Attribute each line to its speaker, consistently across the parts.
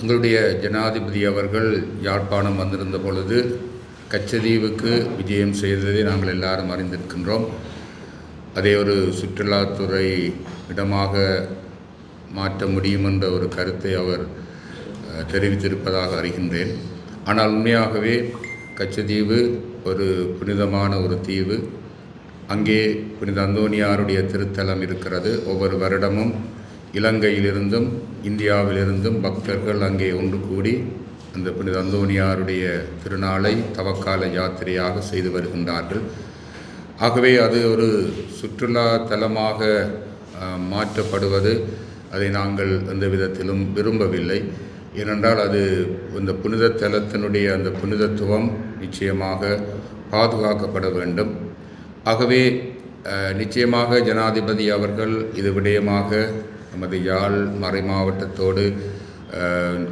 Speaker 1: உங்களுடைய ஜனாதிபதி அவர்கள் யாழ்ப்பாணம் வந்திருந்த பொழுது கச்சதீவுக்கு விஜயம் செய்ததை நாங்கள் எல்லாரும் அறிந்திருக்கின்றோம். அதை ஒரு சுற்றுலாத்துறை இடமாக மாற்ற முடியும் என்ற ஒரு கருத்தை அவர் தெரிவித்திருப்பதாக அறிகின்றேன். ஆனால் உண்மையாகவே கச்சதீவு ஒரு புனிதமான ஒரு தீவு. அங்கே புனித அந்தோனியாருடைய திருத்தலம் இருக்கிறது. ஒவ்வொரு வருடமும் இலங்கையிலிருந்தும் இந்தியாவிலிருந்தும் பக்தர்கள் அங்கே ஒன்று கூடி அந்த புனித அந்தோனியாருடைய திருநாளை தவக்கால யாத்திரையாக செய்து வருகின்றார்கள். ஆகவே அது ஒரு சுற்றுலா தலமாக மாற்றப்படுவது அதை நாங்கள் எந்த விதத்திலும் விரும்பவில்லை. ஏனென்றால் அது இந்த புனித தலத்தினுடைய அந்த புனிதத்துவம் நிச்சயமாக பாதுகாக்கப்பட வேண்டும். ஆகவே நிச்சயமாக ஜனாதிபதி அவர்கள் இது விடயமாக நமது யாழ் மறை மாவட்டத்தோடு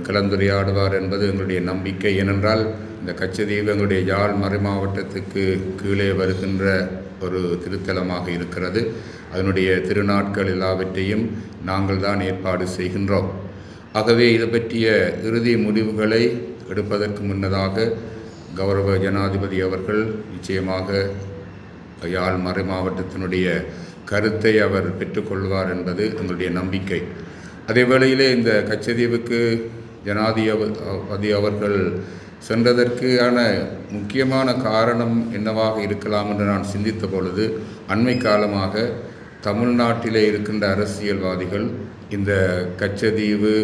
Speaker 1: கலந்துரையாடுவார் என்பது எங்களுடைய நம்பிக்கை. ஏனென்றால் இந்த கச்சதீவு எங்களுடைய யாழ் மறை மாவட்டத்துக்கு கீழே வருகின்ற ஒரு திருத்தலமாக இருக்கிறது. அதனுடைய திருநாட்கள் எல்லாவற்றையும் நாங்கள் தான் ஏற்பாடு செய்கின்றோம். ஆகவே இது பற்றிய இறுதி முடிவுகளை எடுப்பதற்கு முன்னதாக கௌரவ ஜனாதிபதி அவர்கள் நிச்சயமாக யாழ் மறை மாவட்டத்தினுடைய கருத்தை அவர் பெற்றுக்கொள்வார் என்பது எங்களுடைய நம்பிக்கை. அதே வேளையிலே இந்த கச்சதீவுக்கு ஜனாதிபதி அவர்கள் சென்றதற்கான முக்கியமான காரணம் என்னவாக இருக்கலாம் என்று நான் சிந்தித்த பொழுது அண்மை காலமாக தமிழ்நாட்டிலே இருக்கின்ற அரசியல்வாதிகள் இந்த கச்சதீவு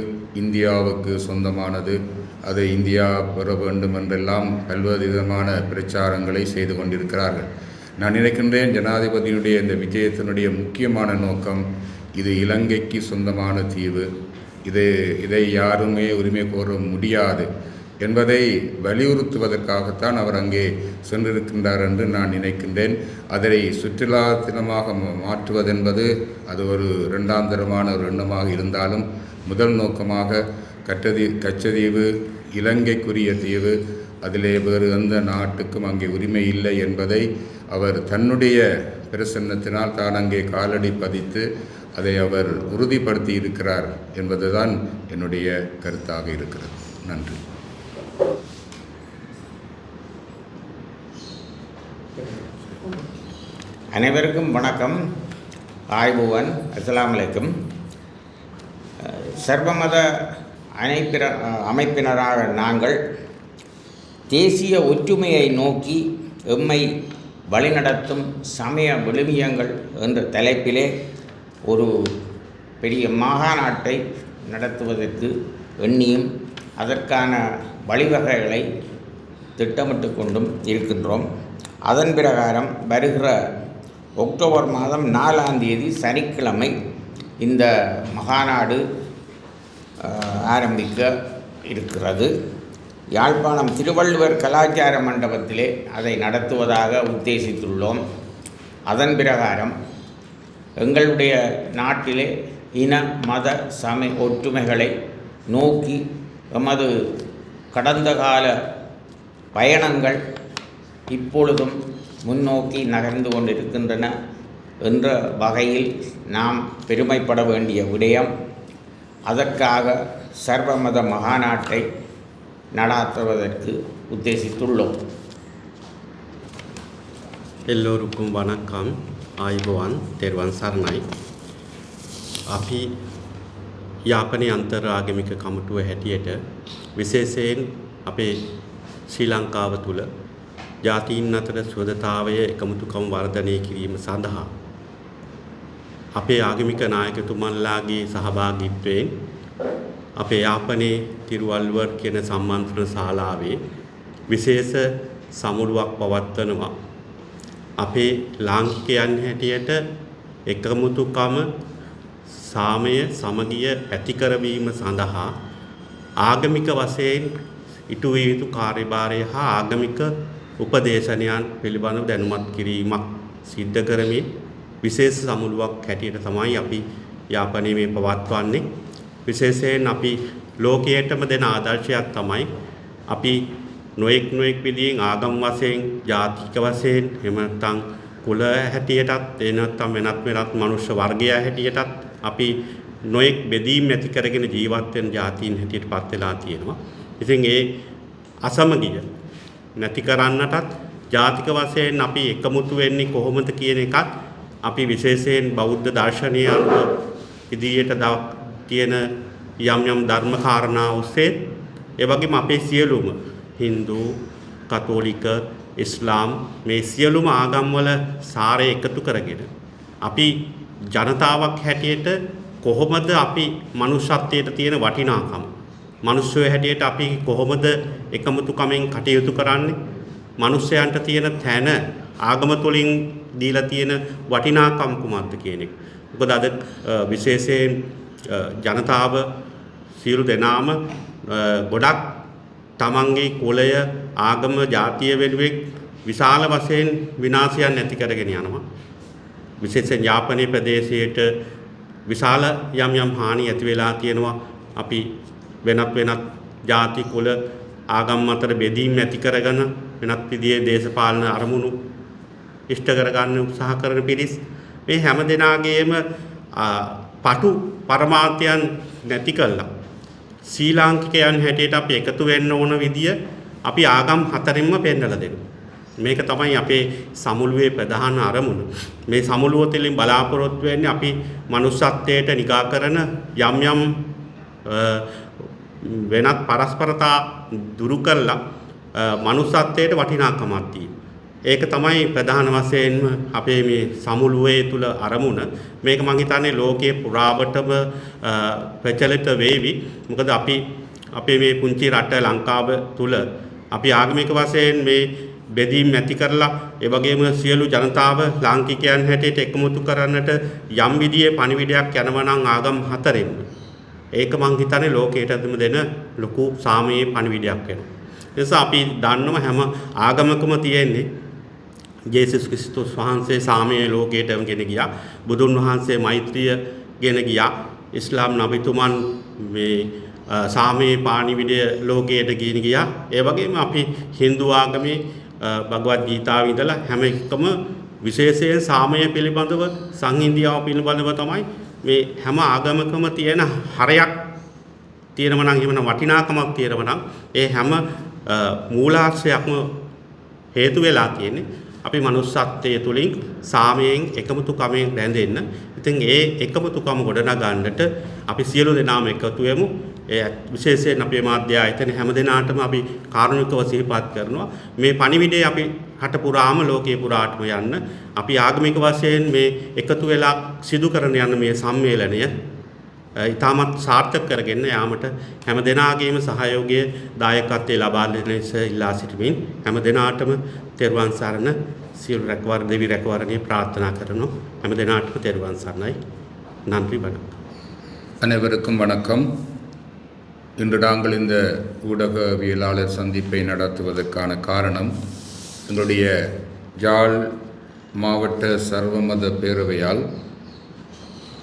Speaker 1: இந்தியாவுக்கு சொந்தமானது அதை இந்தியா பெற வேண்டும் என்றெல்லாம் பல்வேறு விதமான பிரச்சாரங்களை செய்து கொண்டிருக்கிறார்கள். நான் நினைக்கின்றேன் ஜனாதிபதியினுடைய இந்த விஜயத்தினுடைய முக்கியமான நோக்கம் இது இலங்கைக்கு சொந்தமான தீவு. இது இதை யாருமே உரிமை கோர முடியாது என்பதை வலியுறுத்துவதற்காகத்தான் அவர் அங்கே சென்றிருக்கின்றார் என்று நான் நினைக்கின்றேன். அதை சுற்றுலா தினமாக மா- மாற்றுவதென்பது அது ஒரு இரண்டாந்தரமான ஒரு எண்ணமாக இருந்தாலும் முதல் நோக்கமாக கட்டதி கச்சதீவு இலங்கைக்குரிய தீவு அதிலே வேறு எந்த நாட்டுக்கும் அங்கே உரிமை இல்லை என்பதை அவர் தன்னுடைய பிரசன்னத்தினால் தான் அங்கே காலடி பதித்து அதை அவர் உறுதிப்படுத்தி இருக்கிறார் என்பதுதான் என்னுடைய கருத்தாக இருக்கிறது. நன்றி.
Speaker 2: அனைவருக்கும் வணக்கம். ஆய்வுவன் அஸ்லாம் அலைக்கும். சர்வமத அனைப்பிர அமைப்பினராக நாங்கள் தேசிய ஒற்றுமையை நோக்கி எம்மை வழிநடத்தும் சமய விழுமியங்கள் என்ற தலைப்பிலே ஒரு பெரிய மாகாநாட்டை நடத்துவதற்கு எண்ணியும் அதற்கான வழிவகைகளை திட்டமிட்டு கொண்டும் இருக்கின்றோம். அதன் பிரகாரம் வருகிற அக்டோபர் மாதம் நாலாம் தேதி சனிக்கிழமை இந்த மகாநாடு ஆரம்பிக்க இருக்கிறது. யாழ்ப்பாணம் திருவள்ளுவர் கலாச்சார மண்டபத்திலே அதை நடத்துவதாக உத்தேசித்துள்ளோம். அதன் பிரகாரம் எங்களுடைய நாட்டிலே இன மத சமய ஒற்றுமைகளை நோக்கி எமது கடந்த கால பயணங்கள் இப்பொழுதும் முன்னோக்கி நகர்ந்து கொண்டிருக்கின்றன என்ற வகையில் நாம் பெருமைப்பட வேண்டிய விடயம். அதற்காக சர்வமத மகாநாட்டை நடாத்துவதற்கு உத்தேசித்துள்ளோம்
Speaker 3: එල්ලෝරුකුම් වනක්කම් ආයිබෝවන් තෙරුවන් සරණයි. අපි යාපනය අන්තර් ආගමික කමටුව හැටියට විශේෂයෙන් අපේ ශ්‍රී ලංකාව තුළ ජාතීන් අතර සුවදතාවය එකමුතුකම් වර්ධනය කිරීම සඳහා. අපේ ආගමික නායකතුමන්ලාගේ සහභාගිත්වයෙන් අපේ යාපනයේ තිරුවල්වර් කියන සම්මන්ත්‍රණ ශාලාවේ විශේෂ සමුළුවක් පවත්වනවා. අපේ ලාංකිකයන් හැටියට එකමුතුකම සාමය සමගිය ඇතිකරවීම සඳහා ආගමික වශයෙන් ඉටුවිය යුතු කාර්යභාරය හා ආගමික උපදේශනයන් පිළිබඳව දැනුමත් කිරීමක් සිද්ධ කරමින් විශේෂ සමුළුවක් හැටියට තමයි අපි යාපනයේ මේ පවත්වන්නේ විශේෂයෙන් අපි ලෝකයටම දෙන ආදර්ශයක් තමයි අපි නොයෙක් නොයෙක් විදියෙන් ආගම් වශයෙන් ජාතික වශයෙන් එහෙම නැත්නම් කුල හැටියටත් එහෙ නැත්නම් වෙනත් වෙනත් මනුෂ්‍ය වර්ගය හැටියටත් අපි නොයෙක් බෙදීම් ඇති කරගෙන ජීවත් වෙන ජාතීන් හැටියට පත් වෙලා තියෙනවා. ඉතින් ඒ අසමගිය නැති කරන්නටත් ජාතික වශයෙන් අපි එකමුතු වෙන්නේ කොහොමද කියන එකත් අපි විශේෂයෙන් බෞද්ධ දර්ශනය අනුව ඉදිරියට දව- තියෙන යම් යම් ධර්ම කාරණා ඔස්සේ ඒ වගේම අපේ සියලුම Hindu කතෝලික ඉස්ලාම් මේ සියලුම ආගම්වල සාරය එකතු කරගෙන අපි ජනතාවක් හැටියට කොහොමද අපි මනුෂ්‍යත්වයට තියෙන වටිනාකම මිනිස්සු හැටියට අපි කොහොමද එකමුතුකමෙන් කටයුතු කරන්නේ මිනිස්යන්ට තියෙන තැන ආගම තුළින් දීලා තියෙන වටිනාකම් කුමක්ද කියන එක. මොකද අද අ, විශේෂයෙන් අ, ජනතාව සියලු දෙනාම අ, ගොඩක් තමන්ගේ කුලය ආගම ජාතිය වෙනුවෙන් විශාල වශයෙන් විනාශයන් ඇති කරගෙන යනවා. විශේෂයෙන් යාපනයේ ප්‍රදේශයට විශාල යම් යම් හානි ඇති වෙලා තියෙනවා. අපි වෙනත් වෙනත් ಜಾති කුල ආගම් අතර බෙදීම් ඇති කරගෙන වෙනත් විදිහේ දේශපාලන අරමුණු ඉෂ්ට කරගන්න උත්සාහ කරන පිරිස් මේ හැම දෙනාගේම ආ, පටු පරමාර්ථයන් නැති කළා. ශ්‍රී ලාංකිකයන් හැටියට අපි එකතු වෙන්න ඕන විදිය අපි ආගම් හතරින්ම පෙන්වලා දෙනවා. මේක තමයි අපේ සමුළුවේ ප්‍රධාන අරමුණ. මේ සමුළුව තුළින් බලාපොරොත්තු වෙන්නේ අපි manussත්වයට නිගා කරන යම් යම් අ, වෙනත් පරස්පරතා දුරු කරලා අ, manussත්වයට වටිනාකමක් දී. ඒක තමයි ප්‍රධාන වශයෙන්ම අපේ මේ සමුළුවේ තුල අරමුණ. මේක මං හිතන්නේ ලෝකයේ පුරාවටම අ, ප්‍රචලිත වේවි. මොකද අපි අපේ මේ පුංචි රට ලංකාව තුල අපි ආගමික වශයෙන් මේ බෙදීම් ඇති කරලා ඒ වගේම සියලු ජනතාව ලාංකිකයන් හැටියට එකමුතු කරන්නට යම් විදියේ පණිවිඩයක් යනවා නම් ආගම් හතරෙන්. ඒක මං හිතන්නේ ලෝකයටම දෙන ලොකු සාමයේ පණිවිඩයක් වෙනවා. ඒ නිසා අපි දන්නව හැම ආගමකම තියෙන්නේ ජේසුස් ක්‍රිස්තුස් වහන්සේ සාමයේ ලෝකයට ගෙන ගියා. බුදුන් වහන්සේ මෛත්‍රිය ගෙන ගියා. ඉස්ලාම් නබිතුමන් මේ අ, සාමයේ පාණිවිඩය ලෝකයට ගෙන ගියා. ඒ වගේම අපි Hindu ආගමේ අ, භගවත් ගීතාව ඉඳලා හැම එකම විශේෂයෙන් සාමය පිළිබඳව සංහිඳියාව පිළිබඳව තමයි මේ හැම ආගමකම තියෙන හරයක් තියෙනවා නම් එහෙම නම් වටිනාකමක් තියෙනවා නම් ඒ හැම අ, මූලාශ්‍රයක්ම හේතු වෙලා තියෙන්නේ අපි manussත්වයේ තුලින් සාමයෙන් එකමුතුකමෙන් රැඳෙන්න. ඉතින් ඒ එකමුතුකම ගොඩනගන්නට අපි සියලු දෙනාම එකතු වෙමු. ඒ විශේෂයෙන් අපේ මාධ්‍ය ආයතන හැම දෙනාටම අපි කාරුණිකව සිහිපත් කරනවා. මේ පණිවිඩය අපි රට පුරාම ලෝකේ පුරාටම යන්න අපි ආගමික වශයෙන් මේ එකතු වෙලා සිදු කරන යන මේ සම්මේලනය ඉතාමත් සාර්ථක කරගෙන යාමට හැම දෙනාගේම සහයෝගය දායකත්වයේ ලබා දෙන ලෙස ඉල්ලා සිටිමින් හැම දෙනාටම තෙරුවන් සරණ සියලු රැකවර දෙවි රැකවරණේ ප්‍රාර්ථනා කරනවා හැම දෙනාටම තෙරුවන් සරණයි நன்றி வணக்கம்
Speaker 1: அனைவருக்கும் வணக்கம் இன்று நாங்கள் இந்த ஊடகவியலாளர் சந்திப்பை நடத்துவதற்கான காரணம் எங்களுடைய ஜாழ் மாவட்ட சர்வமத பேரவையால்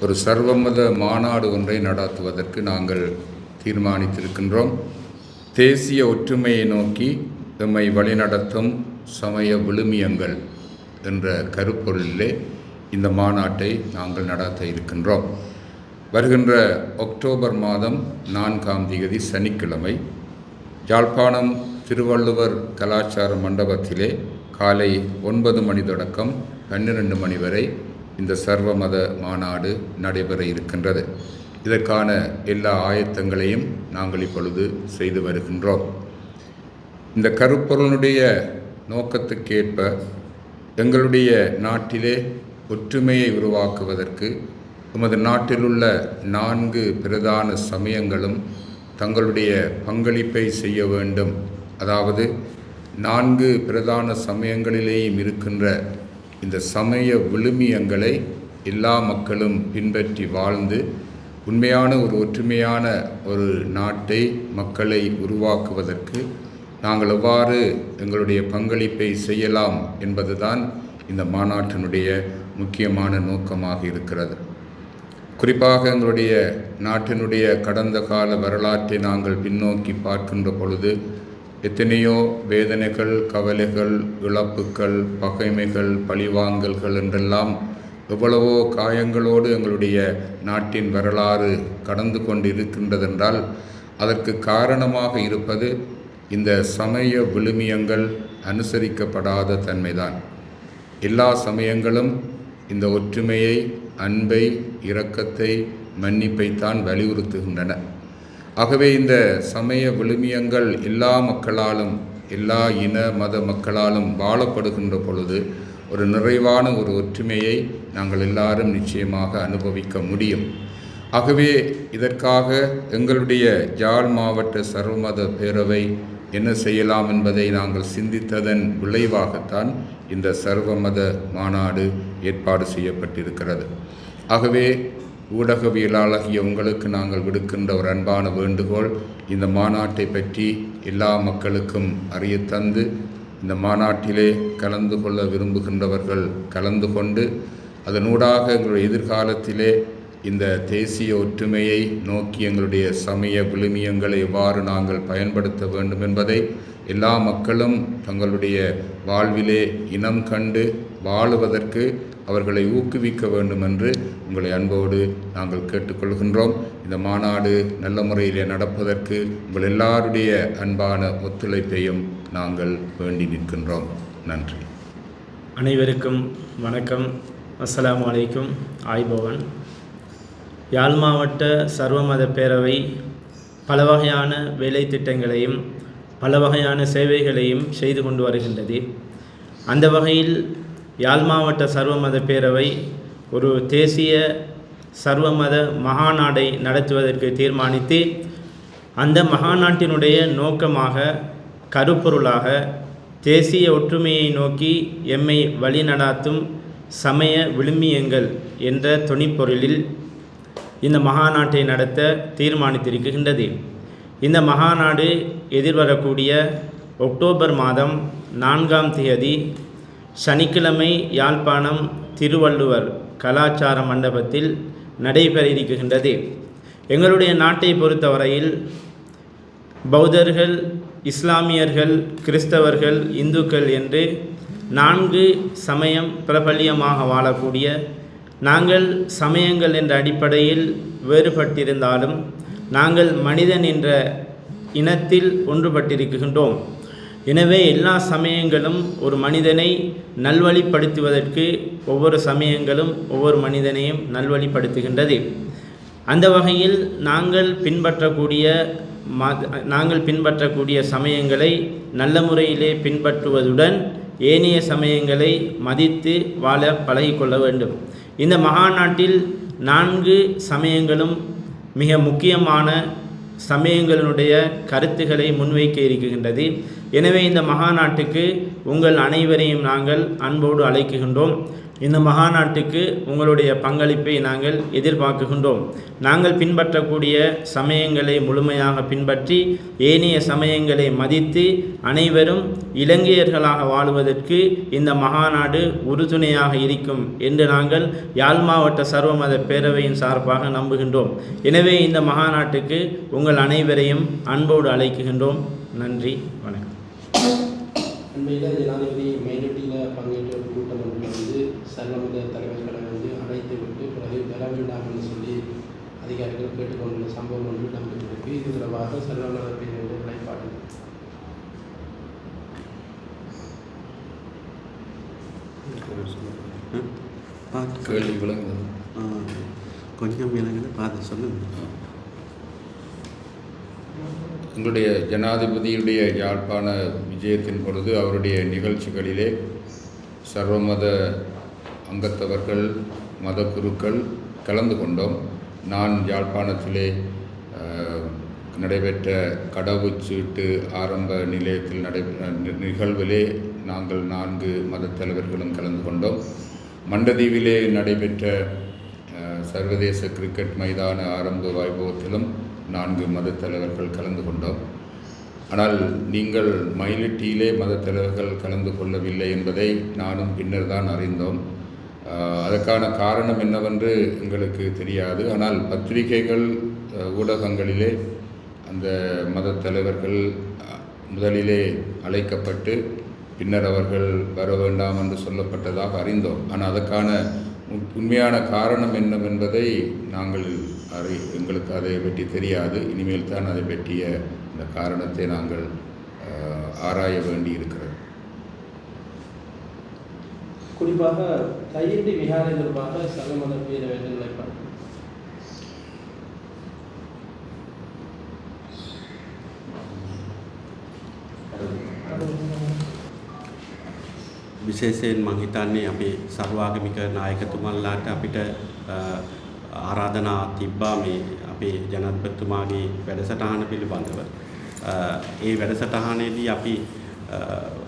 Speaker 1: ஒரு சர்வமத மாநாடு ஒன்றை நடத்துவதற்கு நாங்கள் தீர்மானித்திருக்கின்றோம். தேசிய ஒற்றுமையை நோக்கி எம்மை வழிநடத்தும் சமய விழுமியங்கள் என்ற கருப்பொருளிலே இந்த மாநாட்டை நாங்கள் நடத்த இருக்கின்றோம். வருகின்ற அக்டோபர் மாதம் நான்காம் தேதி சனிக்கிழமை யாழ்ப்பாணம் திருவள்ளுவர் கலாச்சார மண்டபத்திலே காலை ஒன்பது மணி தொடக்கம் பன்னிரண்டு மணி வரை இந்த சர்வமத மாநாடு நடைபெற இருக்கின்றது. இதற்கான எல்லா ஆயத்தங்களையும் நாங்கள் இப்பொழுது செய்து வருகின்றோம். இந்த கருப்பொருளுடைய நோக்கத்துக்கேற்ப எங்களுடைய நாட்டிலே ஒற்றுமையை உருவாக்குவதற்கு எமது நாட்டிலுள்ள நான்கு பிரதான சமயங்களும் தங்களுடைய பங்களிப்பை செய்ய வேண்டும். அதாவது நான்கு பிரதான சமயங்களிலேயும் இருக்கின்ற இந்த சமய விழுமியங்களை எல்லா மக்களும் பின்பற்றி வாழ்ந்து உண்மையான ஒரு ஒற்றுமையான ஒரு நாட்டை மக்களை உருவாக்குவதற்கு நாங்கள் எவ்வாறு எங்களுடைய பங்களிப்பை செய்யலாம் என்பதுதான் இந்த மாநாட்டினுடைய முக்கியமான நோக்கமாக இருக்கிறது. குறிப்பாக எங்களுடைய நாட்டினுடைய கடந்த கால வரலாற்றை நாங்கள் பின்னோக்கி பார்க்கின்ற பொழுது எத்தனையோ வேதனைகள் கவலைகள் இழப்புக்கள் பகைமைகள் பழிவாங்கல்கள் என்றெல்லாம் எவ்வளவோ காயங்களோடு எங்களுடைய நாட்டின் வரலாறு கடந்து கொண்டு இருக்கின்றதென்றால் அதற்கு காரணமாக இருப்பது இந்த சமய விழுமியங்கள் அனுசரிக்கப்படாத தன்மைதான். எல்லா சமயங்களும் இந்த ஒற்றுமையை அன்பை இரக்கத்தை மன்னிப்பைத்தான் வலியுறுத்துகின்றன. ஆகவே இந்த சமய விழுமியங்கள் எல்லா மக்களாலும் எல்லா இன மத மக்களாலும் வாழப்படுகின்ற பொழுது ஒரு நிறைவான ஒரு ஒற்றுமையை நாங்கள் எல்லாரும் நிச்சயமாக அனுபவிக்க முடியும். ஆகவே இதற்காக எங்களுடைய ஜாழ் மாவட்ட சர்வமத பேரவை என்ன செய்யலாம் என்பதை நாங்கள் சிந்தித்ததன் விளைவாகத்தான் இந்த சர்வமத மாநாடு ஏற்பாடு செய்யப்பட்டிருக்கிறது. ஆகவே ஊடகவியலாளகிய உங்களுக்கு நாங்கள் விடுக்கின்ற ஒரு அன்பான வேண்டுகோள் இந்த மாநாட்டை பற்றி எல்லா மக்களுக்கும் அறிய தந்து இந்த மாநாட்டிலே கலந்து கொள்ள விரும்புகின்றவர்கள் கலந்து கொண்டு அதனூடாக எங்களுடைய எதிர்காலத்திலே இந்த தேசிய ஒற்றுமையை நோக்கி எங்களுடைய சமய விழுமியங்களை எவ்வாறு நாங்கள் பயன்படுத்த வேண்டும் என்பதை எல்லா மக்களும் தங்களுடைய வாழ்விலே இனம் கண்டு வாழுவதற்கு அவர்களை ஊக்குவிக்க வேண்டும் என்று உங்களை அன்போடு நாங்கள் கேட்டுக்கொள்கின்றோம். இந்த மாநாடு நல்ல முறையிலே நடப்பதற்கு உங்கள் எல்லாருடைய அன்பான ஒத்துழைப்பையும் நாங்கள் வேண்டி நிற்கின்றோம். நன்றி.
Speaker 4: அனைவருக்கும் வணக்கம். அஸ்லாம் வலைக்கும் ஆய்பவன் யாழ் மாவட்ட சர்வமத பேரவை பல வகையான வேலை திட்டங்களையும் பல வகையான சேவைகளையும் செய்து கொண்டு வருகின்றது. அந்த வகையில் யாழ் மாவட்ட சர்வமத பேரவை ஒரு தேசிய சர்வமத மகாநாடை நடத்துவதற்கு தீர்மானித்து அந்த மகாநாட்டினுடைய நோக்கமாக கருப்பொருளாக தேசிய ஒற்றுமையை நோக்கி எம்மை வழிநடாத்தும் சமய விழுமியங்கள் என்ற துணிப்பொருளில் இந்த மகாநாட்டை நடத்த தீர்மானித்திருக்கின்றது. இந்த மகாநாடு எதிர்வரக்கூடிய அக்டோபர் மாதம் நான்காம் தேதி சனிக்கிழமை யாழ்ப்பாணம் திருவள்ளுவர் கலாச்சார மண்டபத்தில் நடைபெற இருக்கின்றது எங்களுடைய நாட்டை பொறுத்தவரையில் பௌத்தர்கள் இஸ்லாமியர்கள் கிறிஸ்தவர்கள் இந்துக்கள் என்று நான்கு சமயம் பிரபல்யமாக வாழக்கூடிய நாங்கள் சமயங்கள் என்ற அடிப்படையில் வேறுபட்டிருந்தாலும் நாங்கள் மனிதன் என்ற இனத்தில் ஒன்றுபட்டிருக்கின்றோம். எனவே எல்லா சமயங்களும் ஒரு மனிதனை நல்வழிப்படுத்துவதற்கு ஒவ்வொரு சமயங்களும் ஒவ்வொரு மனிதனையும் நல்வழிப்படுத்துகின்றது. அந்த வகையில் நாங்கள் பின்பற்றக்கூடிய மத நாங்கள் பின்பற்றக்கூடிய சமயங்களை நல்ல முறையிலே பின்பற்றுவதுடன் ஏனைய சமயங்களை மதித்து வாழ பழகிக்கொள்ள வேண்டும். இந்த மகாநாட்டில் நான்கு சமயங்களும் மிக முக்கியமான சமயங்களினுடைய கருத்துக்களை முன்வைக்க இருக்கின்றது. எனவே இந்த மகாநாட்டுக்கு உங்கள் அனைவரையும் நாங்கள் அன்போடு அழைக்குகின்றோம் இந்த மகாநாட்டுக்கு உங்களுடைய பங்களிப்பை நாங்கள் எதிர்பார்க்குகின்றோம் நாங்கள் பின்பற்றக்கூடிய சமயங்களை முழுமையாக பின்பற்றி ஏனைய சமயங்களை மதித்து அனைவரும் இலங்கையர்களாக வாழுவதற்கு இந்த மகாநாடு உறுதுணையாக இருக்கும் என்று நாங்கள் யாழ் மாவட்ட சர்வமத பேரவையின் சார்பாக நம்புகின்றோம். எனவே இந்த மகாநாட்டுக்கு உங்கள் அனைவரையும் அன்போடு அழைக்குகின்றோம் நன்றி வணக்கம்
Speaker 5: அண்மையில் ஜனாதிபதி மெயினட்டியில் பங்கேற்ற ஒரு கூட்டம் ஒன்றில் வந்து சர்வமத தலைவர்களை வந்து அழைத்து விட்டு என்று சொல்லி அதிகாரிகள் கேட்டுக்கொண்டுள்ள சம்பவம் ஒன்று நம்பிக்கைக்கு இது தொடர்பாக சர்வமத பிரிவினுடைய நிலைப்பாடு.
Speaker 3: பார்த்து
Speaker 1: கேள்வி விளங்குது
Speaker 3: கொஞ்சம் விலங்குன்னு பார்த்து சொல்லுங்கள்
Speaker 1: எங்களுடைய ஜனாதிபதியுடைய யாழ்ப்பாண விஜயத்தின் பொழுது அவருடைய நிகழ்ச்சிகளிலே சர்வமத அங்கத்தவர்கள் மத குருக்கள் கலந்து கொண்டோம் நான் யாழ்ப்பாணத்திலே நடைபெற்ற கடவுச்சீட்டு ஆரம்ப நிலையத்தில் நடை நிகழ்விலே நாங்கள் நான்கு மதத் தலைவர்களும் கலந்து கொண்டோம் மண்டதீவிலே நடைபெற்ற சர்வதேச கிரிக்கெட் மைதான ஆரம்ப வைபவத்திலும் நான்கு மதத் தலைவர்கள் கலந்து கொண்டோம் ஆனால் நீங்கள் மயிலிட்டியிலே மதத் தலைவர்கள் கலந்து கொள்ளவில்லை என்பதை நானும் பின்னர் தான் அறிந்தோம். அதற்கான காரணம் என்னவென்று எங்களுக்கு தெரியாது. ஆனால் பத்திரிகைகள் ஊடகங்களிலே அந்த மத தலைவர்கள் முதலிலே அழைக்கப்பட்டு பின்னர் அவர்கள் வர வேண்டாம் என்று சொல்லப்பட்டதாக அறிந்தோம். ஆனால் அதற்கான உண்மையான காரணம் என்னவென்பதை நாங்கள் அறி எங்களுக்கு அதை பற்றி தெரியாது. இனிமேல் தான் அதை பற்றிய இந்த காரணத்தை நாங்கள் ஆராய வேண்டி இருக்கிறோம்
Speaker 5: குறிப்பாக கையெட்டி விகாரை தொடர்பாக சர்வமத பேரவை நிலைப்பாடு
Speaker 3: විශේෂයෙන් මං හිතන්නේ අපේ සර්වාගමික නායකතුමල්ලාට අපිට අ, ආරාධනා තිබ්බා මේ අපේ ජනත්පතිතුමාගේ වැඩසටහන පිළිබඳව. අ, ඒ වැඩසටහනේදී අපි අ,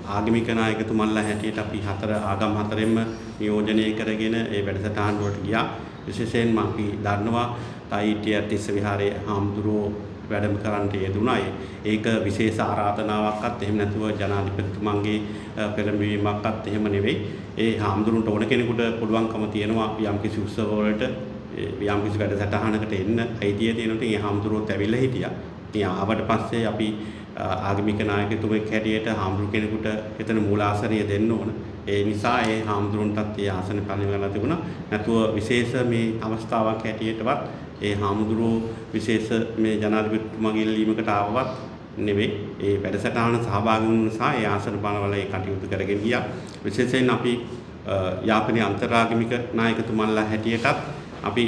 Speaker 3: ආගමික නායකතුමල්ලා හැටියට අපි හතර ආගම් හතරෙන්ම නියෝජනය කරගෙන ඒ වැඩසටහන් වලට ගියා. විශේෂයෙන් මම අපි දන්නවා තයිටිය තිස්ස විහාරයේ හාමුදුරුවෝ වැඩම කරන්නට යෙදුණා. ඒ- ඒක විශේෂ ආරාධනාවක්වත් එහෙම නැතුව ජනාධිපතිතුමන්ගේ අ, පෙළඹවීමක්වත් එහෙම නෙවෙයි. ඒ හාමුදුරුන්ට ඕන කෙනෙකුට පුළුවන්කම තියෙනවා යම්කිසි උත්සවවලට ඒ යම්කිසි වැඩසටහනකට එන්න අයිතිය තියෙනකොට ඒ හාමුදුරුවෝත් ඇවිල්ලා හිටියා. ඉතින් ආවට පස්සේ අපි අ, ආගමික නායකතුමෙක් හැටියට හාමුදුරු කෙනෙකුට එතන මූලාසනය දෙන්න ඕන. ඒ නිසා ඒ හාමුදුරුන්ටත් ඒ ආසන පරිවර්තන තිබුණා. නැතුව විශේෂ මේ අවස්ථාවක් හැටියටවත් ඒ හාමුදුරුවෝ විශේෂ මේ ජනාධිපතිතුමාගේ ඉල්ලීමකට ආවවත් නෙවෙයි. ඒ වැඩසටහන සහභාගී වුණ නිසා ඒ ආසන පානවල ඒ කටයුතු කරගෙන ගියා. විශේෂයෙන් අපි අ, යාපනයේ අන්තරාගමික නායකතුමන්ලා හැටියටත් අපි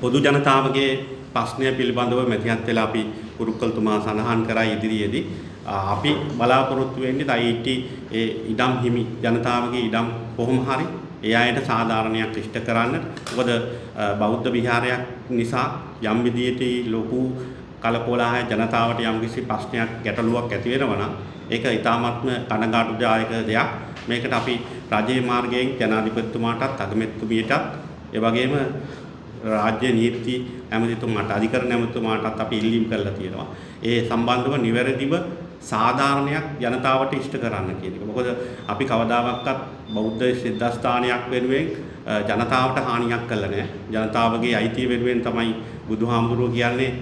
Speaker 3: පොදු ජනතාවගේ ප්‍රශ්නය පිළිබඳව මැදිහත් වෙලා අපි කුරුක්කල්තුමා සඳහන් කරා ඉදිරියේදී අ, අපි බලාපොරොත්තු වෙන්නේ IT ඒ ඉඩම් හිමි ජනතාවගේ ඉඩම් කොහොම හරි ඒ අයට සාධාරණයක් ඉෂ්ට කරන්න. මොකද අ, බෞද්ධ විහාරයක් නිසා යම් විදියට ලොකු කලකෝලාහල ජනතාවට යම්කිසි ප්‍රශ්නයක් ගැටලුවක් ඇති වෙනවා නම් ඒක ඊ타මත්ම කනගාටුදායක දෙයක්. මේකට අපි රජයේ මාර්ගයෙන් ජනාධිපතිතුමාටත් අගමැතිතුමියටත් ඒ වගේම රාජ්‍ය නීති ඇමතිතුමාට අධිකරණ ඇමතිතුමාටත් අපි ඉල්ලීම් කරලා තියෙනවා. ඒ සම්බන්ධව නිවැරදිව සාධාරණයක් ජනතාවට ඉෂ්ට කරන්න කියන එක. මොකද අපි කවදාවත් බෞද්ධ සිද්ධාස්ථානයක් වෙනුවෙන් අ, ජනතාවට හානියක් කළා නෑ. ජනතාවගේ අයිතිය වෙනුවෙන් තමයි බුදුහාමුදුරුවෝ කියන්නේ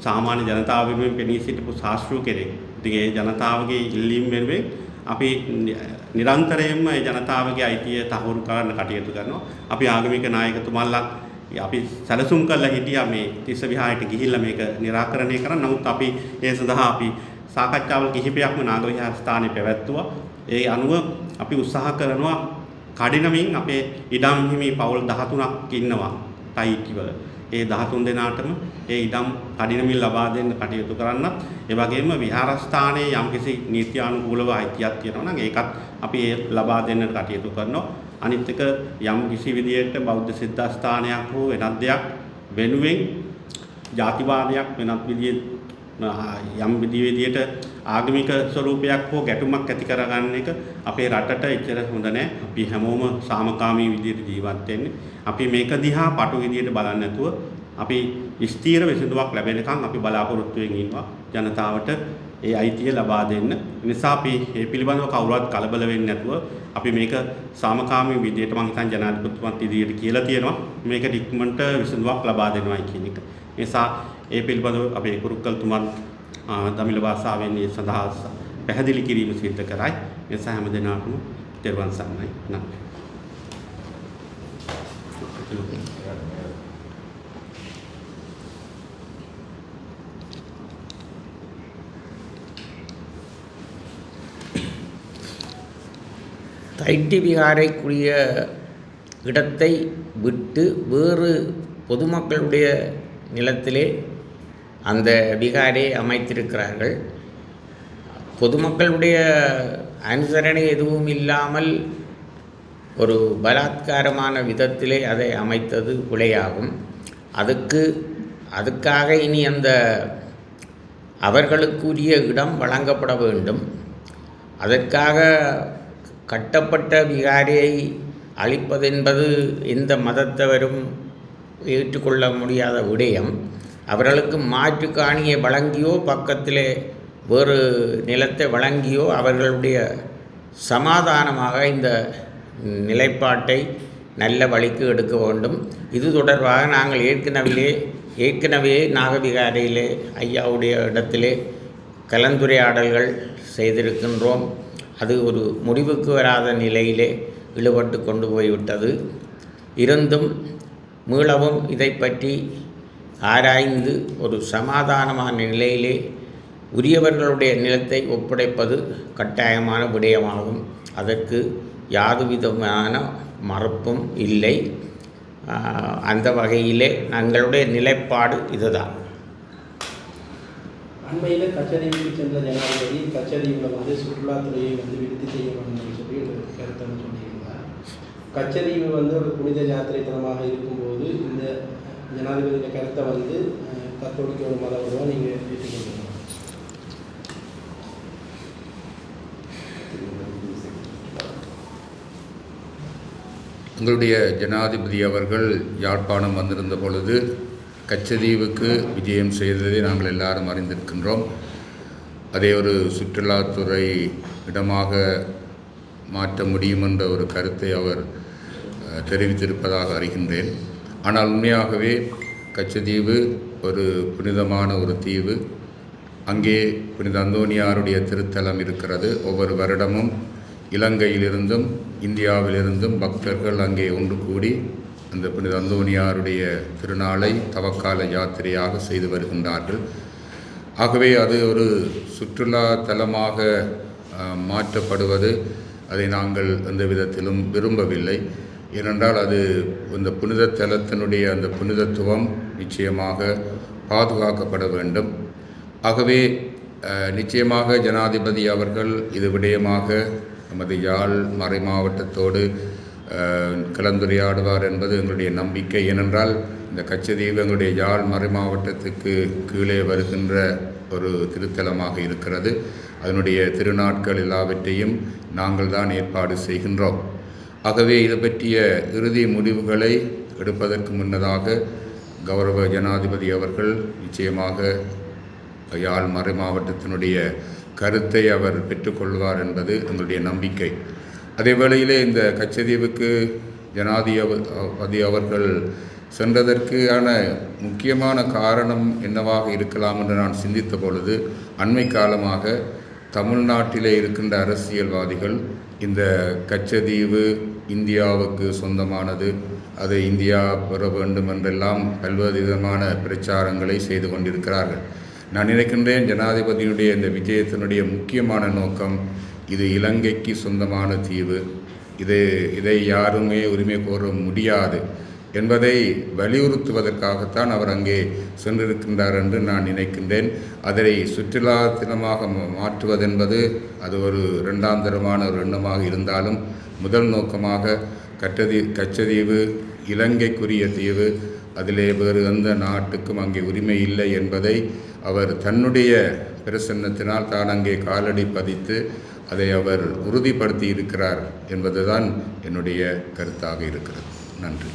Speaker 3: සාමාන්‍ය ජනතාව වෙනුවෙන් පෙනී සිටපු ශාස්ත්‍රූ කෙනෙක්. ඉතින් ඒ ජනතාවගේ ඉල්ලීම් වෙනුවෙන් අපි නි- නිරන්තරයෙන්ම ඒ ජනතාවගේ අයිතිය තහවුරු කරන්න කටයුතු කරනවා. අපි ආගමික නායකතුමල්ලා අපි සැලසුම් කරලා හිටියා මේ තිස්ස විහාරයට ගිහිල්ලා මේක निराකරණය කරන්න. නමුත් අපි ඒ සඳහා අපි සාකච්ඡාවල් කිහිපයක්ම නාග විහාර ස්ථානයේ පැවැත්තුවා. ඒ අනුව අපි උත්සාහ කරනවා කඩිනමින් අපේ ඉඩම් හිමි පවුල් 13ක් ඉන්නවා ටයිටිවල. ඒ 13 දෙනාටම ඒ ඉඩම් කඩිනමින් ලබා දෙන්න කටයුතු කරන්නත් ඒ වගේම විහාරස්ථානයේ යම්කිසි නීත්‍යානුකූලව අයිතියක් තියෙනවා නම් ඒකත් අපි ඒ ලබා දෙන්නට කටයුතු කරනවා. අනිත් එක යම් කිසි විදියකට බෞද්ධ සිද්ධාස්ථානයක් හෝ වෙනත් දෙයක් වෙනුවෙන් ජාතිවාදයක් වෙනත් විදියට යම් විදියට ආගමික ස්වරූපයක් හෝ ගැටුමක් ඇති කරගන්න එක අපේ රටට එච්චර හොඳ නැහැ. අපි හැමෝම සාමකාමී විදියට ජීවත් වෙන්නේ. අපි මේක දිහා පටු විදියට බලන්නේ නැතුව අපි ස්ථීර විසඳුමක් ලැබෙනකන් අපි බලාපොරොත්තු වෙමින් ඉන්නවා ජනතාවට ඒ අයිතිය ලබා දෙන්න. ඒ නිසා අපි මේ පිළිබඳව කවුරුවත් කලබල වෙන්නේ නැතුව අපි මේක සාමකාමී විදියට මම හිතන් ජනාධිපතිතුමත් ඉදිරියට කියලා තියෙනවා. මේක ඉක්මනට විසඳුමක් ලබා දෙනවායි කියන එක. ඒ නිසා ඒ පිළිබඳව අපේ කුරුක්කල්තුමත් අ, දමිළ භාෂාවෙන් ඒ සඳහා පැහැදිලි කිරීම සිද්ධ කරයි. ඒ නිසා හැම දිනකටම තෙරුවන් සරණයි. නම්.
Speaker 2: தைட்டி விகாரைக்குரிய இடத்தை விட்டு வேறு பொதுமக்களுடைய நிலத்திலே அந்த விகாரை அமைத்திருக்கிறார்கள். பொதுமக்களுடைய அனுசரணை எதுவும் இல்லாமல் ஒரு பலாத்காரமான விதத்திலே அதை அமைத்தது பிழையாகும் அதுக்கு அதுக்காக இனி அந்த அவர்களுக்குரிய இடம் வழங்கப்பட வேண்டும். அதற்காக கட்டப்பட்ட விகாரியை அழிப்பதென்பது எந்த மதத்தவரும் ஏற்றுக்கொள்ள முடியாத விடயம். அவர்களுக்கு மாற்று காணியை வழங்கியோ பக்கத்திலே வேறு நிலத்தை வழங்கியோ அவர்களுடைய சமாதானமாக இந்த நிலைப்பாட்டை நல்ல வழிக்கு எடுக்க வேண்டும். இது தொடர்பாக நாங்கள் ஏற்கனவே ஏற்கனவே நாகவிகாரையிலே ஐயாவுடைய இடத்திலே கலந்துரையாடல்கள் செய்திருக்கின்றோம். அது ஒரு முடிவுக்கு வராத நிலையிலே இழுபட்டு கொண்டு போய்விட்டது. இருந்தும் மீளவும் இதை பற்றி ஆராய்ந்து ஒரு சமாதானமான நிலையிலே உரியவர்களுடைய நிலத்தை ஒப்படைப்பது கட்டாயமான விடயமாகும். அதற்கு யாதுவிதமான மறுப்பும் இல்லை. அந்த வகையிலே எங்களுடைய நிலைப்பாடு இதுதான்.
Speaker 5: அண்மையில் கச்சதீவுக்கு சென்ற ஜனாதிபதி கச்சதீவில் வந்து சுற்றுலாத்துறையை வந்து விருத்தி செய்ய வேண்டும் சொல்லி ஒரு கருத்தை சொல்லியிருந்தார். கச்சதீவு வந்து ஒரு புனித யாத்திரைத்தனமாக இருக்கும்போது இந்த ஜனாதிபதியின் கருத்தை வந்து அஹ், கத்தோலிக்க ஒரு மத உறவை நீங்கள் ஏற்றுக்கொள்ளணும்
Speaker 1: எங்களுடைய ஜனாதிபதி அவர்கள் யாழ்ப்பாணம் வந்திருந்த பொழுது கச்சதீவுக்கு விஜயம் செய்ததை நாங்கள் எல்லாரும் அறிந்திருக்கின்றோம். அதை ஒரு சுற்றுலாத்துறை இடமாக மாற்ற முடியும் என்ற ஒரு கருத்தை அவர் தெரிவித்திருப்பதாக அறிகின்றேன். ஆனால் உண்மையாகவே கச்சதீவு ஒரு புனிதமான ஒரு தீவு. அங்கே புனித அந்தோனியாருடைய திருத்தலம் இருக்கிறது. ஒவ்வொரு வருடமும் இலங்கையிலிருந்தும் இந்தியாவிலிருந்தும் பக்தர்கள் அங்கே ஒன்று கூடி அந்த புனித அந்தோனியாருடைய திருநாளை தவக்கால யாத்திரையாக செய்து வருகின்றார்கள். ஆகவே அது ஒரு சுற்றுலா தலமாக மாற்றப்படுவது அதை நாங்கள் எந்த விதத்திலும் விரும்பவில்லை. ஏனென்றால் அது இந்த புனித தலத்தினுடைய அந்த புனிதத்துவம் நிச்சயமாக பாதுகாக்கப்பட வேண்டும். ஆகவே நிச்சயமாக ஜனாதிபதி அவர்கள் இது விடயமாக நமது யாழ் மறை மாவட்டத்தோடு கலந்துரையாடுவார் என்பது எங்களுடைய நம்பிக்கை. ஏனென்றால் இந்த கச்சதீவு எங்களுடைய யாழ் மறை மாவட்டத்துக்கு கீழே வருகின்ற ஒரு திருத்தலமாக இருக்கிறது. அதனுடைய திருநாட்கள் எல்லாவற்றையும் நாங்கள் தான் ஏற்பாடு செய்கின்றோம். ஆகவே இது பற்றிய இறுதி முடிவுகளை எடுப்பதற்கு முன்னதாக கௌரவ ஜனாதிபதி அவர்கள் நிச்சயமாக யாழ் மறை மாவட்டத்தினுடைய கருத்தை அவர் பெற்றுக்கொள்வார் என்பது எங்களுடைய நம்பிக்கை. அதே வேளையிலே இந்த கச்சதீவுக்கு ஜனாதிபதி அவர்கள் சென்றதற்கான முக்கியமான காரணம் என்னவாக இருக்கலாம் என்று நான் சிந்தித்த பொழுது அண்மை காலமாக தமிழ்நாட்டிலே இருக்கின்ற அரசியல்வாதிகள் இந்த கச்சதீவு இந்தியாவுக்கு சொந்தமானது அதை இந்தியா பெற வேண்டும் என்றெல்லாம் பல்வேறு விதமான பிரச்சாரங்களை செய்து கொண்டிருக்கிறார்கள். நான் நினைக்கின்றேன் ஜனாதிபதியினுடைய இந்த விஜயத்தினுடைய முக்கியமான நோக்கம் இது இலங்கைக்கு சொந்தமான தீவு. இது இதை யாருமே உரிமை கோர முடியாது என்பதை வலியுறுத்துவதற்காகத்தான் அவர் அங்கே சென்றிருக்கின்றார் என்று நான் நினைக்கின்றேன். அதை சுற்றுலா தினமாக மா- மாற்றுவதென்பது அது ஒரு இரண்டாம் தரமான ஒரு எண்ணமாக இருந்தாலும் முதல் நோக்கமாக கட்டதி கச்சதீவு இலங்கைக்குரிய தீவு அதிலே வேறு எந்த நாட்டுக்கும் அங்கே உரிமை இல்லை என்பதை அவர் தன்னுடைய பிரசன்னத்தினால் தான் அங்கே காலடி பதித்து அதை அவர் உறுதிப்படுத்தி இருக்கிறார் என்பதுதான் என்னுடைய கருத்தாக இருக்கிறது. நன்றி.